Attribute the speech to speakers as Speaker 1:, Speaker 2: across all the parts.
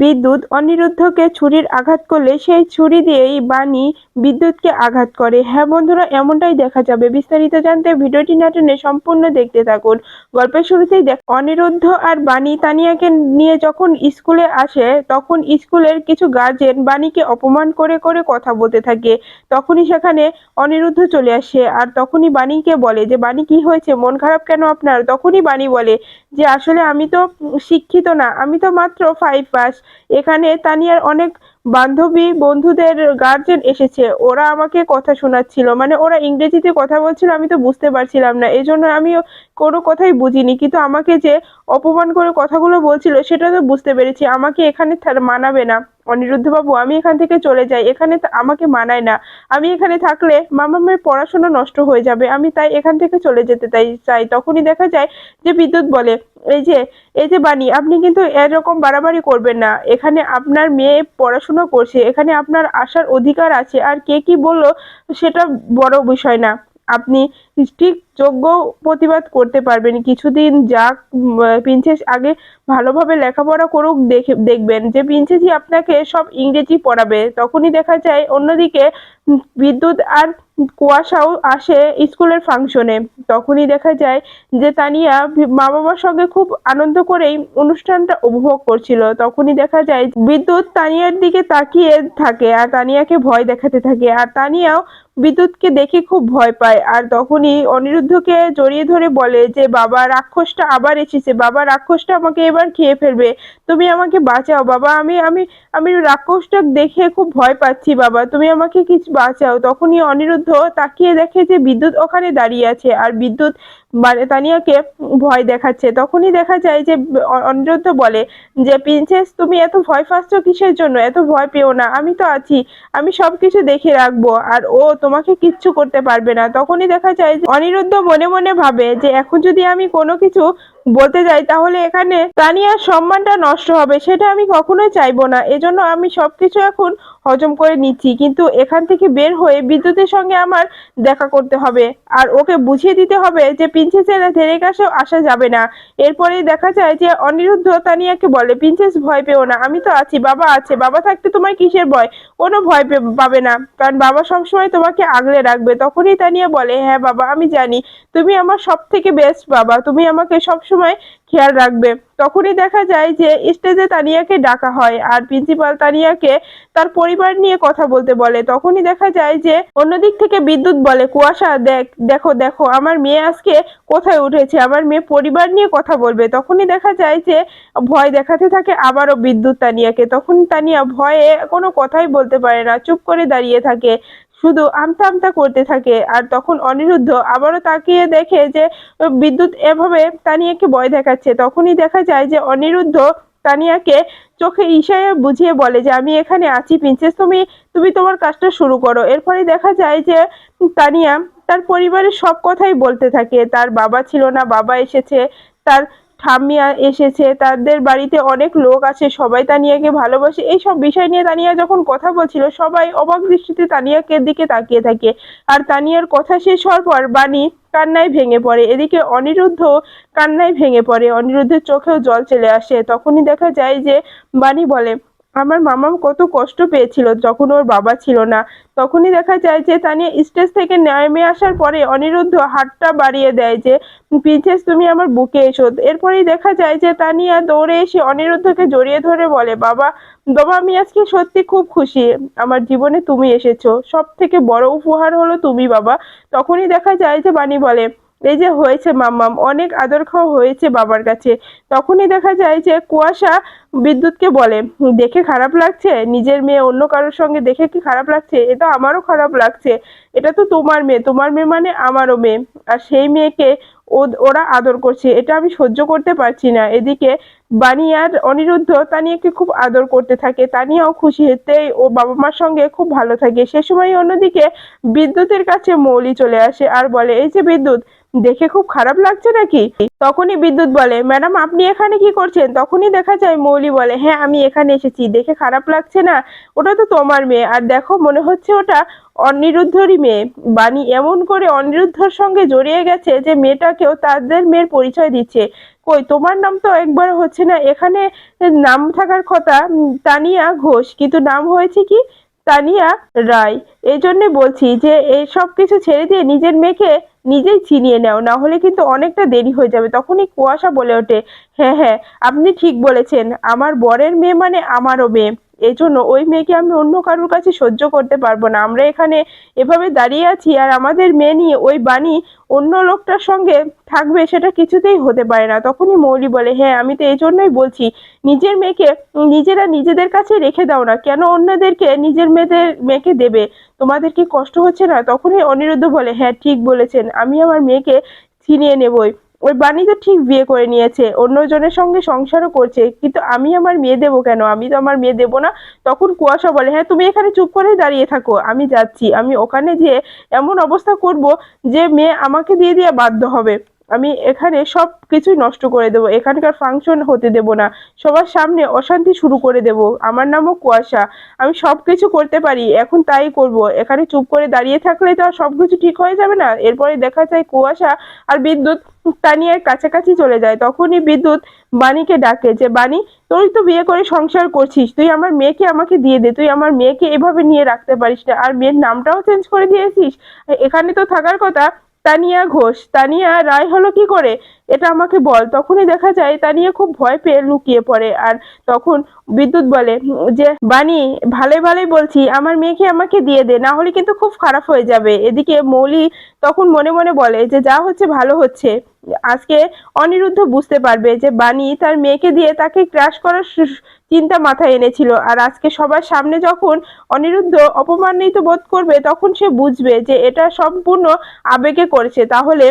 Speaker 1: বিদ্যুৎ অনিরুদ্ধকে ছুরির আঘাত করলে সেই ছুরি দিয়েই বাণী বিদ্যুৎকে আঘাত করে। হ্যাঁ বন্ধুরা, এমনটাই দেখা যাবে। বিস্তারিত জানতে ভিডিওটি না টেনে সম্পূর্ণ দেখতে থাকুন। গল্পের শুরুতেই দেখ অনিরুদ্ধ আর বাণী তানিয়াকে নিয়ে যখন স্কুলে আসে, তখন স্কুলের কিছু গার্জেন বাণীকে অপমান করে করে কথা বলতে থাকে। তখনই সেখানে অনিরুদ্ধ চলে আসে আর তখনই বাণীকে বলে যে, বাণী, কি হয়েছে? মন খারাপ কেন আপনার? তখনই বাণী বলে যে, আসলে আমি তো শিক্ষিত না। আমি তো মাত্র ফাইভ পাস এখানে তানিয়ার অনেক বান্ধবী বন্ধুদের গার্জেন এসেছে। ওরা আমাকে কথা শোনাচ্ছিল। মানে ওরা ইংরেজিতে কথা বলছিল, আমি তো বুঝতে পারছিলাম না। এই জন্য আমিও কোনো কথাই বুঝিনি। কিন্তু আমাকে যে অপমান করে কথাগুলো বলছিল, সেটা তো বুঝতে পেরেছি। আমাকে এখানে মানাবে না। অনিরুদ্ধ বাবু আমি এখান থেকে চলে যাই। এখানে আমাকে মানায় না। আমি এখানে থাকলে মামামের পড়াশোনা নষ্ট হয়ে যাবে। আমি তাই এখান থেকে চলে যেতে তাই চাই। তখনই দেখা যায় যে বিদ্যুৎ বলে, এই যে এই যে বাণী, আপনি কিন্তু এরকম বাড়াবাড়ি করবেন না। এখানে আপনার মেয়ে পড়াশোনা করছে। এখানে আপনার আসার অধিকার আছে। আর কে কি বলল সেটা বড় বিষয় না। আপনি ঠিক যোগ্য প্রতিবাদ করতে পারবেন। কিছুদিন যাক প্রিন্সেস আগে ভালোভাবে লেখাপড়া করুক, দেখে, দেখবেন যে প্রিন্সেসই আপনাকে সব ইংরেজি পড়াবে। তখনই দেখা যায় অন্যদিকে বিদ্যুৎ আর কুয়াশাও আসে স্কুলের ফাংশনে। তখনই দেখা যায় যে তানিয়া মা বাবার সঙ্গে খুব আনন্দ করেই অনুষ্ঠানটা উপভোগ করছিল। তখনই দেখা যায় বিদ্যুৎ তানিয়ার দিকে তাকিয়ে থাকে আর তানিয়াকে ভয় দেখাতে থাকে। আর তানিয়াও বিদ্যুৎকে দেখে খুব ভয় পায়। আর তখনই অনিরুদ্ধকে জড়িয়ে ধরে বলে যে, বাবা, রাক্ষসটা আবার এসেছে। বাবা, রাক্ষসটা আমাকে এবার খেয়ে ফেলবে। তুমি আমাকে বাঁচাও। বাবা, আমি আমি আমি রাক্ষসটা দেখে খুব ভয় পাচ্ছি, বাবা। তুমি আমাকে কিছু বাঁচাও। তখনই অনিরুদ্ধ তাকিয়ে দেখে যে বিদ্যুৎ ওখানে দাঁড়িয়ে আছে। আর বিদ্যুৎ তানিয়াকে ভয় দেখাচ্ছে। তখনই দেখা যায় যে অনিরুদ্ধ বলে যে, প্রিন্সেস, তুমি এত ভয় পাচ্ছ কিসের জন্য? এত ভয় পেও না। আমি তো আছি। আমি সবকিছু দেখে রাখব। আর ও তোমাকে কিচ্ছু করতে পারবে না। তখনই দেখা যায় যে, অনিরুদ্ধ মনে মনে ভাবে যে, এখন যদি আমি কোনো কিছু বলতে যাই, তাহলে এখানে তানিয়ার সম্মানটা নষ্ট হবে। সেটা আমি কখনোই চাইব না। এজন্য আমি সবকিছু এখন হজম করে নিচ্ছি। কিন্তু এখান থেকে বের হয়ে বিদ্যুতের সঙ্গে আমার দেখা করতে হবে। আর ওকে বুঝিয়ে দিতে হবে যে প্রিন্সেসের ধেরে কাছেও আসা যাবে না। এরপরেই দেখা যায় যে অনিরুদ্ধ তানিয়াকে বলে প্রিন্সেস ভয় পেও না, আমি তো আছি, বাবা আছে। বাবা থাকতে তোমার কিসের ভয়? কোনো ভয় পাবে না। কারণ বাবা সবসময় তোমাকে আগলে রাখবে। তখনই তানিয়া বলে হ্যাঁ বাবা, আমি জানি। তুমি আমার সব থেকে বেস্ট বাবা। তুমি আমাকে সবসময় খেয়াল রাখবে। তখনই দেখা যায় যে স্টেজে তানিয়াকে ডাকা হয় আর প্রিন্সিপাল তানিয়াকে তার পরিবার নিয়ে কথা বলতে বলে। তখনই দেখা যায় যে অন্যদিক থেকে বিদ্যুৎ বলে, কুয়াশা, দেখ, দেখো দেখো, আমার মেয়ে আজকে কোথায় উঠেছে? আমার মেয়ে পরিবার নিয়ে কথা বলবে। তখনই দেখা যায় যে ভয় দেখাতে থাকে আবারও বিদ্যুৎ তানিয়াকে। তখন তানিয়া ভয়ে কোনো কথাই বলতে পারে না, চুপ করে দাঁড়িয়ে থাকে। শুধু আমতা আমতা করতে থাকে। আর তখন অনিরুদ্ধ আবারও তাকিয়ে দেখে যে, বিদ্যুৎ এভাবে তানিয়াকে ভয় দেখাচ্ছে। তখনই দেখা যায় যে, অনিরুদ্ধ তানিয়াকে চোখে ইশারা বুঝিয়ে বলে যে, আমি এখানে আছি প্রিন্সেস, তুমি তুমি তোমার কাজটা শুরু করো। এরপরে দেখা যায় যে, তানিয়া তার পরিবারের সব কথাই বলতে থাকে। তার বাবা ছিল না, বাবা এসেছে, তার ঠাম্মিয়া এসেছে, তাদের বাড়িতে অনেক লোক আছে, সবাই তানিয়াকে ভালোবাসে। এই সব বিষয় নিয়ে তানিয়া যখন কথা বলছিল, সবাই অবাক দৃষ্টিতে তানিয়াকে দিকে তাকিয়ে থাকে। আর তানিয়ার কথা শেষ হওয়ার পর বাণী কান্নায় ভেঙে পড়ে। এদিকে অনিরুদ্ধ কান্নায় ভেঙে পড়ে। অনিরুদ্ধের চোখেও জল চলে আসে। তখনই দেখা যায় যে বাণী বলে আমার মামা কত কষ্ট পেয়েছিল যখন ওর বাবা ছিল না। তখনই দেখা যায় যে তানিয়া স্টেজ থেকে নেমে আসার পরে অনিরুদ্ধ হাতটা বাড়িয়ে দেয় যে, প্রিন্সেস, তুমি আমার বুকে এসো। এরপরেই দেখা যায় যে তানিয়া দৌড়ে এসে অনিরুদ্ধকে জড়িয়ে ধরে বলে, বাবা বাবা, আমি আজকে সত্যি খুব খুশি। আমার জীবনে তুমি এসেছ। সব থেকে বড় উপহার হলো তুমি, বাবা। তখনই দেখা যায় যে বাণী বলে এই যে হয়েছে, মাম্মাম, অনেক আদর খাওয়া হয়েছে বাবার কাছে। তখনই দেখা যায় যে কুয়াশা বিদ্যুৎকে বলে, দেখে খারাপ লাগছে? নিজের মেয়ে অন্য কারোর সঙ্গে দেখে কি খারাপ লাগছে? এটা আমারও খারাপ লাগছে। এটা তো তোমার মেয়ে তোমার মেয়ে মানে আমারও মেয়ে। আর সেই মেয়েকে ওরা আদর করছে। এটা আমি সহ্য করতে পারছি না। এদিকে বাণী আর অনিরুদ্ধ তানিয়াকে খুব আদর করতে থাকে। তানিয়াও খুশি হতে ও বাবা মার সঙ্গে খুব ভালো থাকে। সে সময় অন্যদিকে বিদ্যুতের কাছে মৌলি চলে আসে আর বলে, এই যে বিদ্যুৎ দেখে খুব খারাপ লাগছে নাকি? তখনই বিদ্যুৎ বলে, ম্যাডাম, আপনি এখানে কি করছেন? তখনই দেখা যায় মৌলি বলে হ্যাঁ আমি এখানে এসেছি, দেখে খারাপ লাগছে না? ওটা তো তোমার মেয়ে। আর দেখো, মনে হচ্ছে ওটা অনিরুদ্ধরই মেয়ে। বাণী এমন করে অনিরুদ্ধর সঙ্গে জড়িয়ে গেছে যে মেয়েটাকেও তাদের মেয়ের পরিচয় দিচ্ছে। কই, তোমার নাম তো একবার হচ্ছে না, এখানে নাম থাকার কথা, তানিয়া ঘোষ, কিন্তু নাম হয়েছে কি? তানিয়া রায়। এই জন্যে বলছি যে, এই সব কিছু ছেড়ে দিয়ে নিজের মেয়েকে নিজেই চিনিয়ে নাও, না হলে কিন্তু অনেকটা দেরি হয়ে যাবে। তখনই কুয়াশা বলে ওঠে হ্যাঁ হ্যাঁ আপনি ঠিক বলেছেন, আমার বরের মেয়ে মানে আমারও মেয়ে। এই জন্য ওই মেয়েকে আমি অন্য কারোর কাছে সহ্য করতে পারব না। আমরা এখানে এভাবে দাঁড়িয়ে আছি আর আমাদের মেয়ে নিয়ে ওই বাণী অন্য লোকটার সঙ্গে থাকবে সেটা কিছুতেই হতে পারে না। তখনই মৌলি বলে হ্যাঁ আমি তো এই জন্যই বলছি, নিজের মেয়েকে নিজেরা নিজেদের কাছে রেখে দাও না। কেন অন্যদেরকে নিজের মেয়েদের, মেয়েকে দেবে? তোমাদের কি কষ্ট হচ্ছে না? তখনই অনিরুদ্ধ বলে হ্যাঁ ঠিক বলেছেন। আমি আমার মেয়েকে ছিনিয়ে নেবই। ওই বাণী তো ঠিক বিয়ে করে নিয়েছে, অন্যজনের সঙ্গে সংসারও করছে, কিন্তু আমি আমার মেয়ে দেবো কেন? আমি তো আমার মেয়ে দেবো না। তখন কুয়াশা বলে হ্যাঁ তুমি এখানে চুপ করে দাঁড়িয়ে থাকো, আমি যাচ্ছি। আমি ওখানে যেয়ে এমন অবস্থা করব যে মেয়ে আমাকে দিয়ে দিয়ে বাধ্য হবে। আমি এখানে সব কিছুই নষ্ট করে দেবো। এখানকার ফাংশন হতে দেব না। সবার সামনে অশান্তি শুরু করে দেব। আমার নামও কুয়াশা। আমি সব কিছু করতে পারি, এখন তাই করব। এখানে চুপ করে দাঁড়িয়ে থাকলে তো সব কিছু ঠিক হয়ে যাবে না। এরপরে দেখা যায় কুয়াশা আর বিদ্যুৎ তানিয়ার কাছাকাছি চলে যায়। তখনই বিদ্যুৎ বাণীকে ডাকে যে, বাণী তুই তো বিয়ে করে সংসার করছিস। তুই আমার মেয়েকে আমাকে দিয়ে দে। তুই আমার মেয়েকে এভাবে নিয়ে রাখতে পারিস না। আর মেয়ের নামটাও চেঞ্জ করে দিয়েছিস? এখানে তো থাকার কথা তানিয়া ঘোষ। তানিয়া রায় হলো কি করে? এটা আমাকে বল। তখনই দেখা যায়, তা নিয়ে খুব ভয় পেয়ে লুকিয়ে পড়ে। আর তখন বিদ্যুৎ বলে, যে, বাণী, ভালে ভালোই বলছি, আমার মেয়েকে আমাকে দিয়ে দে, না হলে কিন্তু খুব খারাপ হয়ে যাবে। এদিকে মৌলি তখন মনে মনে বলে যে, যা হচ্ছে ভালো হচ্ছে। আজকে অনিরুদ্ধ বুঝতে পারবে যে, বাণী তার মেয়েকে দিয়ে তাকে ক্রাশ করার চিন্তা মাথায় এনেছিল। আর আজকে সবার সামনে যখন অনিরুদ্ধ অপমানিত বোধ করবে, তখন সে বুঝবে যে, এটা সম্পূর্ণ আবেগে করেছে। তাহলে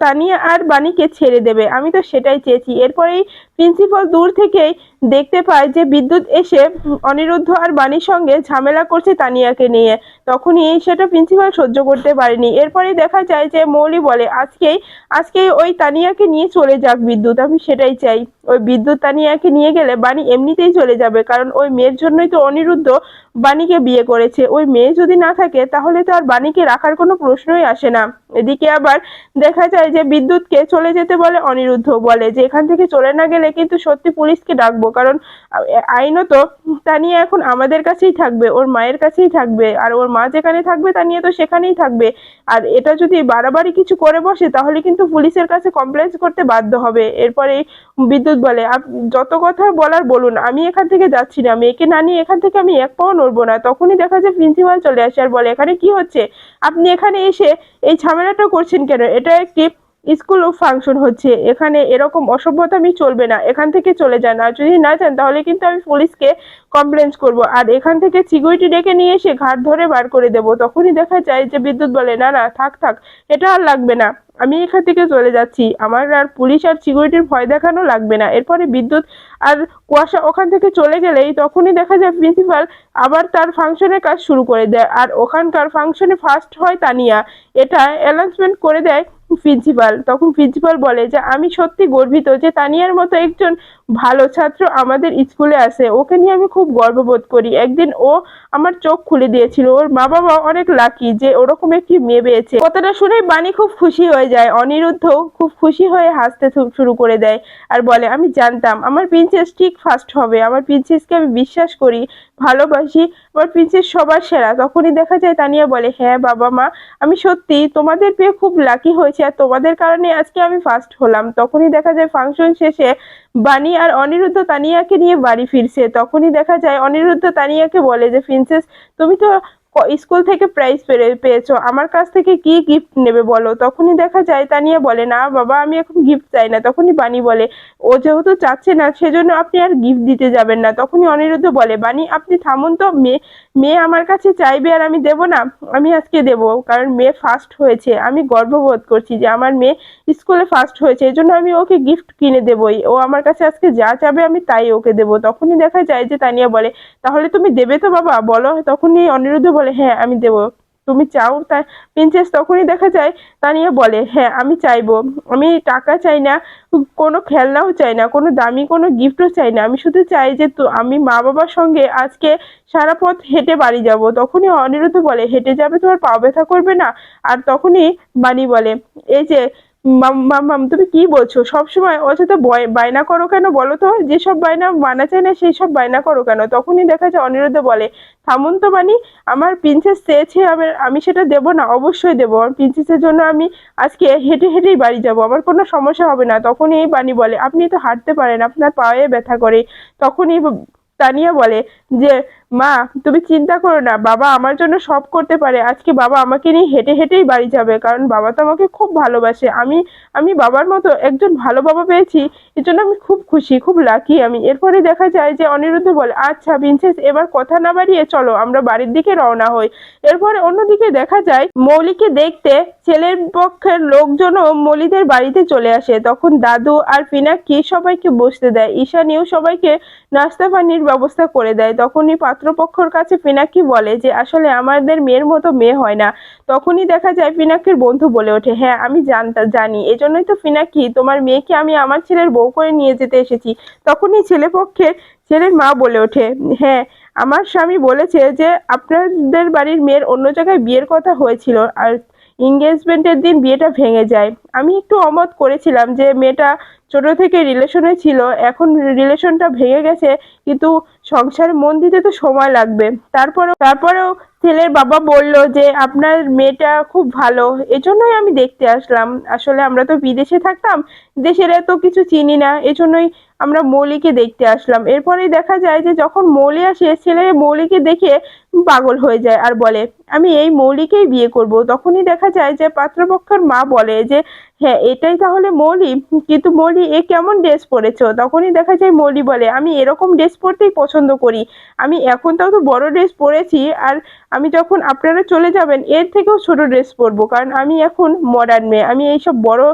Speaker 1: তানিয়া আর বাণীকে ছেড়ে দেবে। আমি তো সেটাই চেয়েছি। এরপরেই প্রিন্সিপাল দূর থেকেই দেখতে পায় যে বিদ্যুৎ এসে অনিরুদ্ধ আর বাণীর সঙ্গে ঝামেলা করছে তানিয়াকে নিয়ে। তখনই সেটা প্রিন্সিপাল সহ্য করতে পারেনি। এরপরেই দেখা যায় যে মৌলি বলে, আজকেই আজকেই ওই তানিয়াকে নিয়ে চলে যাক বিদ্যুৎ, আমি সেটাই চাই। ওই বিদ্যুৎ তানিয়াকে নিয়ে গেলে বাণী এমনিতেই চলে যাবে, কারণ ওই মেয়ের জন্যই তো অনিরুদ্ধ বাণীকে বিয়ে করেছে। ওই মেয়ে যদি না থাকে, তাহলে তো আর বাণীকে রাখার কোনো প্রশ্নই আসে না। এদিকে আবার দেখা যায় যে বিদ্যুৎকে চলে যেতে বলে অনিরুদ্ধ বলে, যে এখান থেকে চলে না গেলে কিন্তু সত্যি পুলিশকে ডাকবো, কারণ আইনত তানিয়া এখন আমাদের কাছেই থাকবে, ওর মায়ের কাছেই থাকবে, আর ওর মা যেখানে থাকবে তানিয়া তো সেখানেই থাকবে। আর এটা যদি বাড়াবাড়ি কিছু করে বসে, তাহলে কিন্তু পুলিশের কাছে কমপ্লেন করতে বাধ্য হবে। এরপরে বিদ্যুৎ বলে যত কথা বলার বলুন, আমি এখান থেকে যাচ্ছি না, মেয়েকে না নিয়ে এখান থেকে আমি এক পাও নড়বো না। তখনই দেখা যায় প্রিন্সিপাল চলে আসে আর বলে, এখানে কি হচ্ছে? আপনি এখানে এসে এই ঝামেলাটা করছেন কেন? এটা একটি স্কুল ফাংশন হচ্ছে, এখানে এরকম অসভ্যতামি চলবে না, এখান থেকে চলে যান, আর যদি না যান তাহলে কিন্তু আমি পুলিশকে কমপ্লেন করব। আর এখান থেকে সিকিউরিটি ডেকে নিয়ে এসে ঘাট ধরে বার করে দেব, তখনই দেখা যায় যে বিদ্যুৎ বলে, না না, থাক থাক, এটা আর লাগবে না, আমি এখান থেকে চলে যাচ্ছি, আমার আর পুলিশ আর সিকিউরিটির ভয় দেখানো লাগবে না। এরপরে বিদ্যুৎ আর কুয়াশা ওখান থেকে চলে গেলেই তখনই দেখা যায় প্রিন্সিপাল আবার তার ফাংশনের কাজ শুরু করে দেয়, আর ওখানকার ফাংশনে ফার্স্ট হয় তানিয়া, এটা অ্যানাউন্সমেন্ট করে দেয় প্রিন্সিপাল তখন প্রিন্সিপাল বলে যে আমি সত্যি গর্বিত যে তানিয়ার মতো একজন ভালো ছাত্র আমাদের স্কুলে আছে ওকে নিয়ে আমি খুব গর্ববোধ করি। একদিন ও আমার চোখ খুলে দিয়েছিল। ওর মা বাবা অনেক লাকি যে ওরকম একটি মেয়ে পেয়েছে। কথাটা শুনে বাণী খুব খুশি হয়ে যায়। অনিরুদ্ধ খুব খুশি হয়ে হাসতে শুরু করে দেয় আর বলে, আমি জানতাম, আমার প্রিন্সেস ঠিক ফার্স্ট হবে। আমার প্রিন্সেসকে আমি বিশ্বাস করি, ভালোবাসি। আমার প্রিন্সেস সবার সেরা। তখনই দেখা যায় তানিয়া বলে হ্যাঁ বাবা মা, আমি সত্যি তোমাদের পেয়ে খুব লাকি হয়েছে। আর তোমাদের কারণে আজকে আমি ফার্স্ট হলাম। তখনই দেখা যায় ফাংশন শেষে বাণী আর অনিরুদ্ধ তানিয়াকে নিয়ে বাড়ি ফিরছে। তখনই দেখা যায়, অনিরুদ্ধ তানিয়াকে বলে যে, প্রিন্সেস, তুমি তো স্কুল থেকে প্রাইজ পেরে পেয়েছ। আমার কাছ থেকে কি গিফট নেবে বলো? তখনই দেখা যায়, তানিয়া বলে, না বাবা, আমি এখন গিফট চাই না। তখনই বাণী বলে, ও যেহেতু চাচ্ছে না, সেজন্য আপনি আর গিফট দিতে যাবেন না। তখনই অনিরুদ্ধ বলে, বাণী, আপনি থামুন তো, মেয়ে মেয়ে আমার কাছে চাইবে আর আমি দেব না, আমি আজকে দেব, কারণ মেয়ে ফার্স্ট হয়েছে, আমি গর্ববোধ করছি যে আমার মেয়ে স্কুলে ফার্স্ট হয়েছে এই জন্য আমি ওকে গিফট কিনে দেবই, ও আমার কাছে আজকে যা চাবে আমি তাই ওকে দেব, তখনই দেখা যায় যে তানিয়া বলে, তাহলে তুমি দেবে তো বাবা? বলো, তখনই অনিরুদ্ধ বলে হ্যাঁ আমি দেবো। তুমি চাও? তা প্রিন্সেস তখনই দেখা যায়, তানিয়া বলে হ্যাঁ আমি চাইব। আমি টাকা চাই না, কোনো খেলনাও চাই না, কোনো দামি কোনো গিফটও চাই না। আমি শুধু চাই যে তো, আমি মা বাবার সঙ্গে আজকে সারা পথ হেঁটে বাড়ি যাব। তখনই অনিরুদ্ধ বলে, হেঁটে যাবে তোমার পা ব্যথা করবে না? আর তখনই বাণী বলে, এই যে মাম তুমি কি বলছো? সবসময় বয়- বায়না করো কেন বলো তো? যেসব বায়না মানা চায় না সেই সব বায়না করো কেন? তখনই দেখা যায় অনিরুদ্ধ বলে, থামুন তো বানি আমার প্রিন্সেস চেয়েছে আমি আমি সেটা দেবো না, অবশ্যই দেবো। আমার প্রিন্সেসের জন্য আমি আজকে হেঁটে হেঁটেই বাড়ি যাব, আমার কোনো সমস্যা হবে না। তখনই এই বানি বলে, আপনি তো হাঁটতে পারেন, আপনার পায়ে ব্যথা করে। তখনই তানিয়া বলে যে মা, তুমি চিন্তা করো না, বাবা আমার জন্য সব করতে পারে। আজকে বাবা আমাকে নিয়ে হেঁটে হেঁটেই বাড়ি যাবে, কারণ বাবা তো আমাকে খুব ভালোবাসে। আমি আমি বাবার মতো একজন ভালো বাবা পেয়েছি এর জন্য আমি খুব খুশি, খুব লাকি আমি। এরপরে দেখা যায় যে অনিরুদ্ধ বলে আচ্ছা প্রিন্সেস, এবার কথা না বাড়িয়ে চলো, আমরা বাড়ির দিকে রওনা হই। এরপরে অন্যদিকে দেখা যায়, মৌলিকে দেখতে ছেলের পক্ষের লোকজনও মৌলিদের বাড়িতে চলে আসে। তখন দাদু আর পিনাকি সবাইকে বসতে দেয়। ঈশানীও সবাইকে নাস্তা পানির ব্যবস্থা করে দেয়। তখনই পাত্রপক্ষর কাছে পিনাকি বলে যে, আসলে আমাদের মেয়ের মতো মেয়ে হয় না। তখনই দেখা যায় পিনাকির বন্ধু বলে ওঠে হ্যাঁ আমি জানতা, জানি। এজন্যই তো পিনাকি, তোমার মেয়েকে আমি আমার ছেলের বউ করে নিয়ে যেতে এসেছি। তখনই ছেলে পক্ষের ছেলের মা বলে ওঠে হ্যাঁ আমার স্বামী বলেছে যে, আপনাদের বাড়ির মেয়ের অন্য জায়গায় বিয়ের কথা হয়েছিল আর এঙ্গেজমেন্টের দিন বিয়েটা ভেঙে যায়। আমি একটু অমত করেছিলাম যে, মেয়েটা ছোট থেকে রিলেশনে ছিল, এখন রিলেশনটা ভেঙে গেছে, কিন্তু সংসারে মন দিতে তো সময় লাগবে। তারপরেও তারপরেও ছেলের বাবা বলল যে, আপনার মেয়েটা খুব ভালো। এজন্যই আমি দেখতে আসলাম। আসলে আমরা তো বিদেশে থাকতাম, দেশের এত কিছু চিনি না। এজন্যই আমরা মৌলিকে দেখতে আসলাম। এরপরেই দেখা যায় যে, যখন মৌলি আসে ছেলে মৌলিকে দেখে পাগল হয়ে যায় আর বলে, আমি এই মৌলিকেই বিয়ে করব। তখনই দেখা যায় যে পাত্রপক্ষের মা বলে যে হ্যাঁ এটাই তাহলে মৌলি কিন্তু মৌলি, এ কেমন ড্রেস পরেছো? তখনই দেখা যায় মৌলি বলে, আমি এরকম ড্রেস পরতেই পছন্দ করি। আমি এখন তাও তো বড় ড্রেস পরেছি আর আমি যখন আপনারা চলে যাবেন, এর থেকেও ছোট ড্রেস পরবো, কারণ আমি এখন মডার্ন মেয়ে। আমি এইসব বড়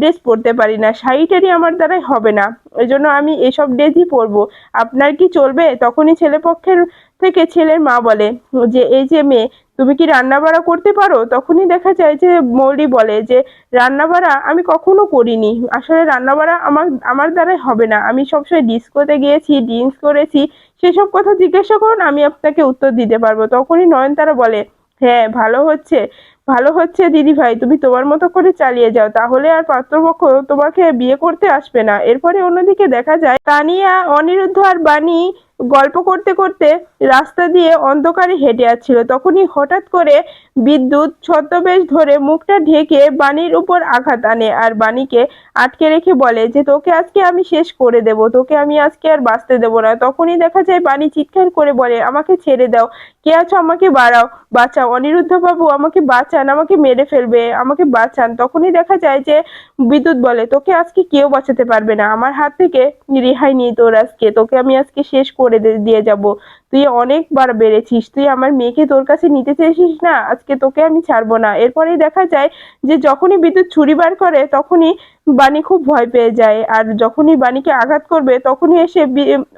Speaker 1: ড্রেস পরতে পারি না, শাড়িটারই আমার দ্বারাই হবে না। ওই জন্য আমি এসব ড্রেসই পরবো। আপনার কি চলবে? তখনই ছেলেপক্ষের থেকে ছেলের মা বলে, যে এই যে মেয়ে, তুমি কি রান্না বাড়া করতে পারো? তখনই দেখা যায় যে মৌলি বলে যে রান্না বাড়া আমি কখনো করিনি। আসলে রান্না বাড়া আমার আমার দ্বারাই হবে না। আমি সবসময় ডিস্কোতে গিয়েছি, ড্রিঙ্কস করেছি। সেসব কথা জিজ্ঞাসা করুন, আমি আপনাকে উত্তর দিতে পারব। তখনই নয়নতারা বলে হ্যাঁ ভালো হচ্ছে। ভালো হচ্ছে দিদি ভাই, তুমি তোমার মতো করে চালিয়ে যাও, তাহলে আর পাত্রপক্ষ তোমাকে বিয়ে করতে আসবে না। এরপরে অন্যদিকে দেখা যায়, তানিয়া, অনিরুদ্ধ আর বাণী গল্প করতে করতে রাস্তা দিয়ে অন্ধকারে হেঁটে যাচ্ছিল। তখনই হঠাৎ করে বিদ্যুৎ ছদ্মবেশ ধরে মুখটা ঢেকে বাণীর উপর আঘাত আনে আর বাণীকে আটকে রেখে বলে যে, তোকে আজকে আমি শেষ করে দেব, তোকে আমি আজকে আর বাঁচতে দেব না। তখনই দেখা যায় বাণী চিৎকার করে বলে, আমাকে ছেড়ে দাও, কে আছো আমাকে বাড়াও, বাঁচাও। অনিরুদ্ধ বাবু, আমাকে বাঁচান আমাকে মেরে ফেলবে, আমাকে বাঁচান, তখনই দেখা যায় যে বিদ্যুৎ বলে, তোকে আজকে কেউ বাঁচাতে পারবে না, আমার হাত থেকে রেহাই নিয়ে তোর আজকে, তোকে আমি আজকে শেষ করে দিয়ে যাব। তুই অনেকবার বেড়েছিস, তুই আমার মেয়েকে তোর কাছে নিতে চেয়েছিস না, আজকে তোকে আমি ছাড়বো না। এরপরেই দেখা যায় যে যখনই বিদ্যুৎ ছুরি বার করে, তখনই বাণী খুব ভয় পেয়ে যায়। আর যখনই বাণীকে আঘাত করবে, তখনই এসে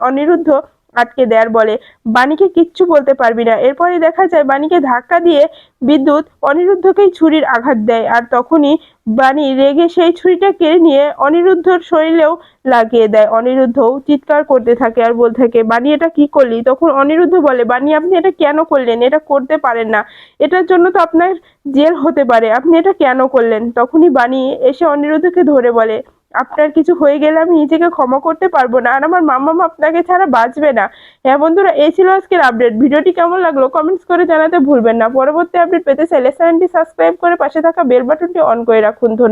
Speaker 1: অনিরুদ্ধ আটকে দেয়ার বলে। বাণীকে কিচ্ছু বলতে পারবি না। এরপরে দেখা যায় বাণীকে ধাক্কা দিয়ে বিদ্যুৎ অনিরুদ্ধকেই ছুরির আঘাত দেয়। আর তখনই বাণী রেগে সেই ছুরিটা কেড়ে নিয়ে অনিরুদ্ধর শরীরেও লাগিয়ে দেয়। অনিরুদ্ধও চিৎকার করতে থাকে আর বলতে থাকে, বাণী, এটা কি করলি? তখন অনিরুদ্ধ বলে, বাণী, আপনি এটা কেন করলেন? এটা করতে পারেন না। এটার জন্য তো আপনার জেল হতে পারে। আপনি এটা কেন করলেন? তখনই বাণী এসে অনিরুদ্ধকে ধরে বলে আপনার কিছু হয়ে গেলে আমি নিজেকে ক্ষমা করতে পারব না। আর আমার মাম্মা আপনাকে ছাড়া বাঁচবে না। হ্যাঁ বন্ধুরা, এই ছিল আজকের আপডেট ভিডিওটি কেমন লাগল কমেন্টস করে জানাতে ভুলবেন না। পরবর্তী আপডেট পেতে চাইলে চ্যানেলটি সাবস্ক্রাইব করে পাশে থাকা বেল বাটনটি অন করে রাখুন। ধন্যবাদ।